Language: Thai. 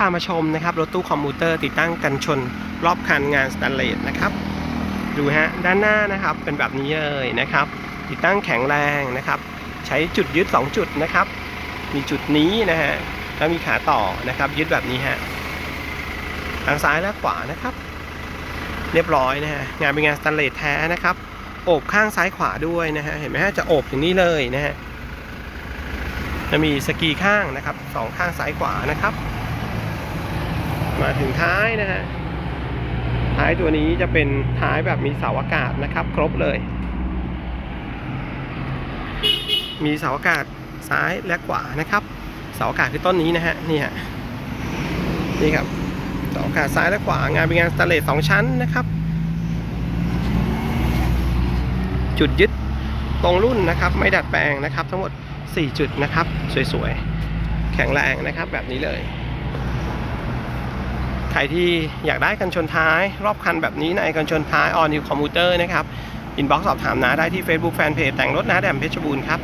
พามาชมนะครับรถตู้คอมพิวเตอร์ติดตั้งกันชนรอบคันงานสแตนเลสนะครับดูฮะด้านหน้านะครับเป็นแบบนี้เลยนะครับ ติดตั้งแข็งแรงนะครับ ใช้จุดยึด 2 จุดนะครับ มีจุดนี้นะฮะแล้วมีขาต่อนะครับ ยึดแบบนี้ฮะทางซ้ายและขวานะครับ เรียบร้อยนะฮะงานเป็นงานสแตนเลสแท้นะครับโอบข้างซ้ายขวาด้วยนะฮะเห็นไหมฮะจะโอบถึงนี่เลยนะฮะจะมีสกีข้างนะครับสองข้างซ้ายขวานะครับ มาถึงท้ายนะฮะ ท้ายตัวนี้จะเป็นท้ายแบบมีเสาอากาศนะครับ ครบเลย มีเสาอากาศซ้ายและขวานะครับ เสาอากาศคือต้นนี้นะฮะ นี่ฮะ นี่ครับ เสาอากาศซ้ายและขวางานเป็นงานสแตนเลสสองชั้นนะครับ จุดยึดตรงรุ่นนะครับ ไม่ดัดแปลงนะครับ ทั้งหมด 4 จุดนะครับ สวยๆ แข็งแรงนะครับแบบนี้เลย ใครที่อยากได้กันชนท้าย รอบคันแบบนี้ในกันชนท้ายออนิวคอมพิวเตอร์นะครับอินบ็อกซ์สอบถามนะได้ที่ Facebook Fanpage แต่งรถนะแดมเพชรบูรณ์ครับ